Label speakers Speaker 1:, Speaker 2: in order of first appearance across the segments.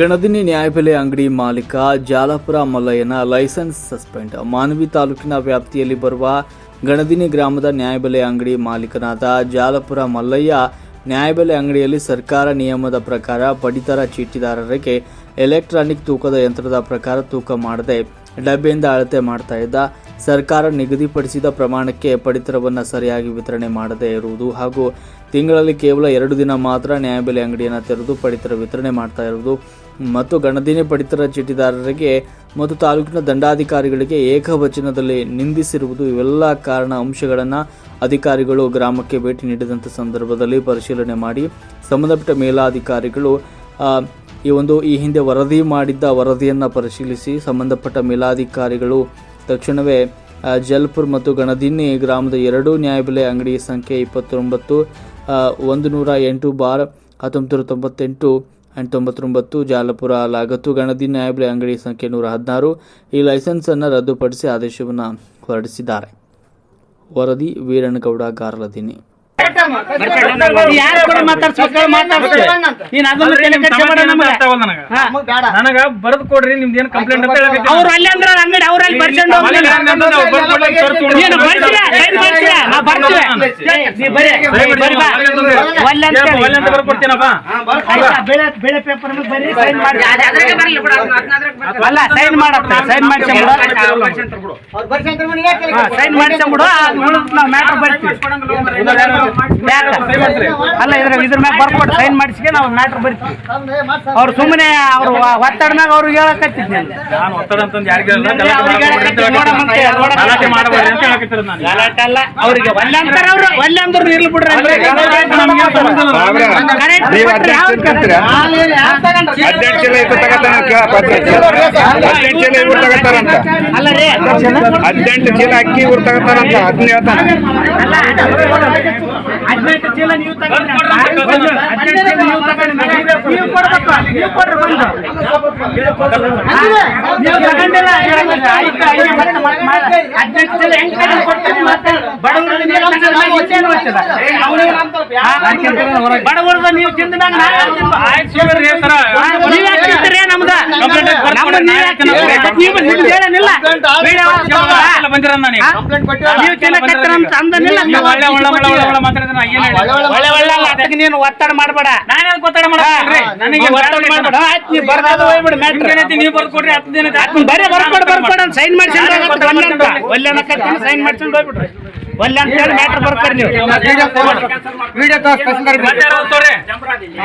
Speaker 1: ಗಣದಿನಿ ನ್ಯಾಯಬೆಲೆ ಅಂಗಡಿ ಮಾಲೀಕ ಜಾಲಪುರ ಮಲ್ಲಯ್ಯನ ಲೈಸೆನ್ಸ್ ಸಸ್ಪೆಂಡ್. ಮಾನವಿ ತಾಲೂಕಿನ ವ್ಯಾಪ್ತಿಯಲ್ಲಿ ಬರುವ ಗಣದಿನಿ ಗ್ರಾಮದ ನ್ಯಾಯಬೆಲೆ ಅಂಗಡಿ ಮಾಲೀಕನಾದ ಜಾಲಪುರ ಮಲ್ಲಯ್ಯ ನ್ಯಾಯಬೆಲೆ ಅಂಗಡಿಯಲ್ಲಿ ಸರ್ಕಾರ ನಿಯಮದ ಪ್ರಕಾರ ಪಡಿತರ ಚೀಟಿದಾರರಿಗೆ ಎಲೆಕ್ಟ್ರಾನಿಕ್ ತೂಕದ ಯಂತ್ರದ ಪ್ರಕಾರ ತೂಕ ಮಾಡದೆ ಡಬ್ಬೆಯಿಂದ ಅಳತೆ ಮಾಡ್ತಾ ಇದ್ದ ಸರ್ಕಾರ ನಿಗದಿಪಡಿಸಿದ ಪ್ರಮಾಣಕ್ಕೆ ಪಡಿತರವನ್ನು ಸರಿಯಾಗಿ ವಿತರಣೆ ಮಾಡದೇ ಇರುವುದು ಹಾಗೂ ತಿಂಗಳಲ್ಲಿ ಕೇವಲ ಎರಡು ದಿನ ಮಾತ್ರ ನ್ಯಾಯಬೆಲೆ ಅಂಗಡಿಯನ್ನು ತೆರೆದು ಪಡಿತರ ವಿತರಣೆ ಮಾಡ್ತಾ ಇರುವುದು ಮತ್ತು ಗಣದಿನೇ ಪಡಿತರ ಚೀಟಿದಾರರಿಗೆ ಮತ್ತು ತಾಲೂಕಿನ ದಂಡಾಧಿಕಾರಿಗಳಿಗೆ ಏಕವಚನದಲ್ಲಿ ನಿಂದಿಸಿರುವುದು ಇವೆಲ್ಲ ಕಾರಣ ಅಂಶಗಳನ್ನು ಅಧಿಕಾರಿಗಳು ಗ್ರಾಮಕ್ಕೆ ಭೇಟಿ ನೀಡಿದಂಥ ಸಂದರ್ಭದಲ್ಲಿ ಪರಿಶೀಲನೆ ಮಾಡಿ. ಸಂಬಂಧಪಟ್ಟ ಮೇಲಾಧಿಕಾರಿಗಳು ಈ ಒಂದು ಈ ಹಿಂದೆ ವರದಿ ಮಾಡಿದ್ದ ವರದಿಯನ್ನು ಪರಿಶೀಲಿಸಿ ಸಂಬಂಧಪಟ್ಟ ಮೇಲಾಧಿಕಾರಿಗಳು ತಕ್ಷಣವೇ ಜಲ್ಪುರ್ ಮತ್ತು ಗಣದಿನ್ನಿ ಗ್ರಾಮದ ಎರಡು ನ್ಯಾಯಬೆಲೆ ಅಂಗಡಿ ಸಂಖ್ಯೆ ಇಪ್ಪತ್ತೊಂಬತ್ತು ಒಂದು ನೂರ ಎಂಟು ಬಾರ್ ಹತ್ತೊಂಬತ್ತು ತೊಂಬತ್ತೆಂಟು ಆ್ಯಂಡ್ ತೊಂಬತ್ತೊಂಬತ್ತು ಜಾಲಪುರ ಲಾಗತ್ತು ಗಣದಿ ನ್ಯಾಯಬೆಲೆ ಅಂಗಡಿ ಸಂಖ್ಯೆ ನೂರ ಹದಿನಾರು ಈ ಲೈಸೆನ್ಸನ್ನು ರದ್ದುಪಡಿಸಿ ಆದೇಶವನ್ನು ಹೊರಡಿಸಿದ್ದಾರೆ. ವರದಿ ವೀರಣ್ಣಗೌಡ ಗಾರ್ಲದಿನಿ.
Speaker 2: ನನಗ. ಬರೆದು ಕೊಡ್ರಿ ನಿಮ್ದು ಏನ್ ಕಂಪ್ಲೇಂಟ್ ಅಂತ.
Speaker 3: ಅವ್ರು ಅಲ್ಲಿ ಅಂದ್ರೆ ಅಂಗಡಿ ಅವ್ರು ಅಲ್ಲಿ ಸೈನ್? ಬೇಳೆ ಪೇಪರ್ ಬರ್ರಿ ಮಾಡಿ ಅಲ್ಲ ಸೈನ್ ಮಾಡಪ್ಪ ಸೈನ್ ನಾವು ಮ್ಯಾಟ್ರ್ ಬರ್ತೀವಿ. ಅಲ್ಲ ಇದ್ರ ಇದ್ರ ಮ್ಯಾಗ ಬರ್ಕೊಟ್ಟು ಸೈನ್ ಮಾಡಿಸ್ಕೆ ನಾವು ಮ್ಯಾಟ್ರ್ ಬರ್ತೀವಿ. ಅವ್ರು ಸುಮ್ಮನೆ ಅವ್ರು ಒತ್ತಡ ಮ್ಯಾಗ ಅವ್ರಿಗೆ ಹೇಳಕತ್ತಿದ್ ನಾನು.
Speaker 2: ಒತ್ತಡ ಅಂತಂದು ಯಾರಿಗೂ ಗಲಾಟೆ ಅಂತ ಹೇಳಕತ್ತಿರ ನಾನು.
Speaker 3: ಗಲಾಟೆ ಅಲ್ಲ ಅವ್ರಿಗೆ ಒಲ್ಲೆ ಅಂತಾರ ಅವ್ರು ಒಲ್ಲೆ ಅಂದ್ರು ಇರ್ಲಿ ಬಿಡ್ರಿ?
Speaker 4: ಹದಿನೆಂಟು ಚೀಲ ಇವ್ರು ತಗತಾನ ಹದಿನೆಂಟು ಚೀಲ ಇವ್ರು ತಗತಾರಂತ
Speaker 3: ಅಲ್ಲ ರೀ
Speaker 4: ಹದಿನೆಂಟು ಚೀಲ ಅಕ್ಕಿ ಇವ್ರು ತಗತಾರಂತ ಅದನ್ನ ಹೇಳ್ತಾನ
Speaker 3: ಅಲ್ಲ ಹದಿನೆಂಟು ಚೀಲ ನೀವು ಬಡವರು ಹದಿನೆಂಟು ಚೀಲ ನೀವು ತಗೊಂಡ್ರೆ ನೀವು ಕೊಡ್ಬೇಕು ನೀವು ಕೊಡ್ರಿ ಬಂದು ನೀವು ತಗೊಂಡಿಲ್ಲ ಆಯ್ತು ಆಯ್ತು ಮತ್ತೆ ಮತ್ತೆ ಮಾಡ. ಹದಿನೆಂಟು ಚೀಲ ಹೆಂಗ್ ತಗೊಂಡು ಕೊಡ್ತೀರಿ ಮತ್ತೆ ಬಡವ್ರಿಗೆ ಬಡವ್ರದ ನೀವು ತಿಂದ ನಮ್ದ?
Speaker 2: ಬಂದಿರ
Speaker 3: ನೀನು ಒತ್ತಡ ಮಾಡಬೇಡ.
Speaker 2: ನಾನೇ ಒತ್ತಡ? ನನಗೆ
Speaker 3: ಒತ್ತಡ ಮಾಡಬೇಡ. ಆಯ್ತು ನೀ ಬರ್ದಾದ ಹೋಗ್ಬಿಡು. ಮ್ಯಾಟ್ರ್
Speaker 2: ನಿಮ್ಗೇನೈತಿ, ನೀವು ಬರ್ಕೊಡ್ರಿ ಹತ್ತು ದಿನ
Speaker 3: ಅದನ್ನ ಬರೀ ಬರ್ಕೊಡ್ ಬರ್ಕೊಡ್ ಸೈನ್ ಮಾಡ್ಸಿ ಒಳ್ಳೆ ಒಲ್ಲೆ ಸೈನ್ ಹೋಗ್ಬಿಡ್ರಿ ಒಲ್ಲೆ ಅಂತ ಹೇಳಿ ಮ್ಯಾಟ್ರ್ ನೀವು.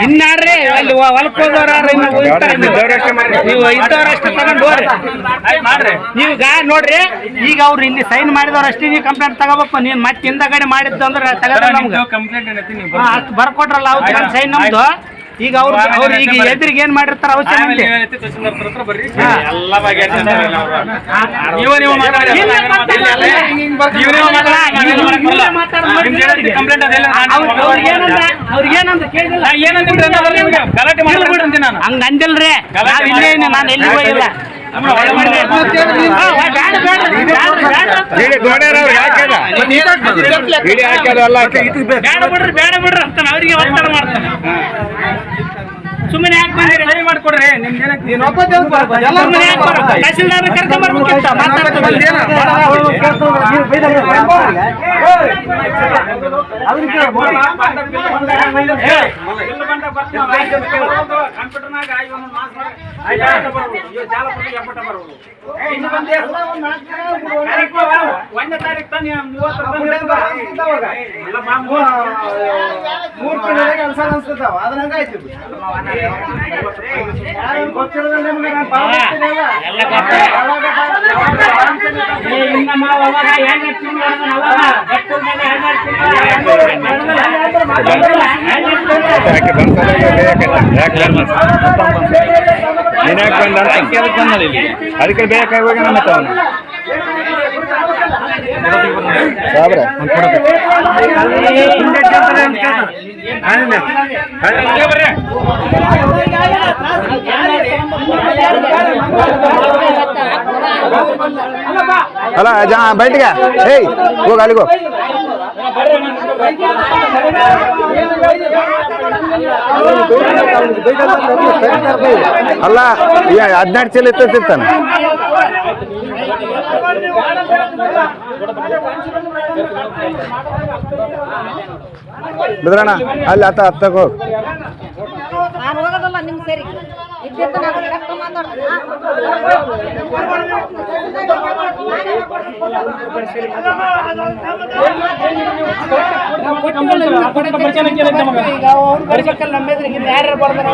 Speaker 3: ಇನ್ನಾರ್ರಿ ಅಲ್ಲಿ ಇನ್ನು ಹೋಗ್ತಾರೆ ನೀವು.
Speaker 4: ಇದ್ದವ್ರಷ್ಟೇ
Speaker 3: ತಗೊಂಡು ಹೋಗ್ರಿ.
Speaker 2: ಆಯ್ತು ಮಾಡ್ರಿ.
Speaker 3: ನೀವು ಗಾ ನೋಡ್ರಿ ಈಗ ಅವ್ರು ಇಲ್ಲಿ ಸೈನ್ ಮಾಡಿದವ್ರು ಅಷ್ಟೇ ನೀವು ಕಂಪ್ಲೇಂಟ್ ತಗೋಬೇಕು. ನೀನ್ ಮತ್ತೆ ಹಿಂದಗಡೆ ಮಾಡಿದ್ದು ಅಂದ್ರೆ ನಮ್ಗೆ. ಅಷ್ಟು ಬರ್ಕೊಟ್ರಲ್ಲ ಅವ್ರು ಸೈನ್ ನಮ್ದು. ಈಗ ಅವ್ರು ಅವ್ರು ಈಗ ಎದುರಿಗೆ ಏನ್ ಮಾಡಿರ್ತಾರ ಅವಶ್ಯ
Speaker 2: ಆಮೇಲೆ ಏನೈತಿ ತಹಸೀಲ್ದಾರ್ ಹತ್ರ ಬರ್ರಿ.
Speaker 3: ಹಾ.
Speaker 2: ಎಲ್ಲ ಬಗೆಹರಿಸ್ತಾರೆ ನಾವು. ನೀವು ನೀವು ಮಾತಾಡಿ
Speaker 3: ಇಲ್ಲ,
Speaker 2: ಮಾತಾಡಿ ಅಲ್ಲ. ನೀವು ನೀವು ಮಾತಾಡಿ ನಾನು ಮಾಡಕ್ ಬರಲ್ಲ. ನಿಮ್ದು ಏನೈತಿ ಕಂಪ್ಲೇಂಟ್ ಅದೆಲ್ಲ ನಾನು
Speaker 3: ಅವ್ರ್- ಅವ್ರಿಗೆ ಏನಂದ ಅವ್ರಿಗೆ ಏನಂದ ಕೇಳಿಲ್ಲ.
Speaker 2: ನಾ ಏನಂತೀನಿ ಅನ್ನೋದಲ್ಲ ನಿಮ್ಗೆ ಗಲಾಟೆ ಮಾಡ್ಬೇಡಿ. ಅಂತೀನಿ ನಾನು.
Speaker 3: ಹಂಗ ಅಂದಿಲ್ರಿ
Speaker 2: ಗಲಾಟೆ
Speaker 3: ನಾವ್ ಇಲ್ಲೇ ಇದೀನಿ, ನಾನು ಎಲ್ಲಿ ಹೋಗಿಲ್ಲ.
Speaker 2: ನಮ್ಮನ್ನ ಒಳ್ಳೆ ಮಾಡಿ.
Speaker 3: ಹಾ, ಬೇಡ, ಬೇಡ, ಬೇಡ, ಬೇಡ.
Speaker 4: ವಿಡಿಯೋ ನೋಡ್ಯಾರ ಅವ್ರು ಹಾಕ್ಯಾರ ವಿಡಿಯೋ ಹಾಕ್ಯಾರ ಎಲ್ಲ ಹಾಕ್ಯಾರ
Speaker 3: ಬೇಡ ಬಿಡ್ರಿ ಬೇಡ ಬಿಡ್ರಿ ಅಂತಾನೆ ಅವ್ರಿಗೆ ಒತ್ತಡ ಮಾಡ್ತಾನೆ ಯಾಕೆ ಬರೋದು? ತಹಸೀಲ್ದಾರ್ ಕರ್ಕೊಂಡ್ ಬರ್ಬೇಕಿತ್ತು ಮಾತಾಡ್ತಾರೆ
Speaker 2: ಒಂದನೇ ತಾರೀಕು ತಾನೇ
Speaker 5: ಮೂರ್ ತಿಂಗಳಿಗೆ ಕೆಲಸ ಹಂಗಾಯ್ತು ನಿಮ್ಗೆ ನಾನು
Speaker 4: ಬಂದ ಅದಕ್ಕೆ ಬೇಕಾಗಿ ಹೋಗಿ ನಮ್ಮ ಅವನು అలా బయటగా ఏ గో గాలిగో. ಅಲ್ಲ ಹದಿನೆಂಟು ಚೀಲ ಇರ್ತಾನ ಬಿದ್ರಣ್ಣ ಅಲ್ಲಿ ಆತ ಹತ್ತಗೋ
Speaker 6: ನಾನು ಹೋಗೋದಲ್ಲ ನಿಮ್ ಸರಿ ಇದ್ದಿದ್ದು ನಾನು ಕರೆಕ್ಟ್
Speaker 3: ಈಗ ಅವ್ರು ಬರ್ಬೇಕಲ್ಲ ನಮ್ಮ ಎದುರಿಗೆ ಯಾರು ಬರ್ತಾರೆ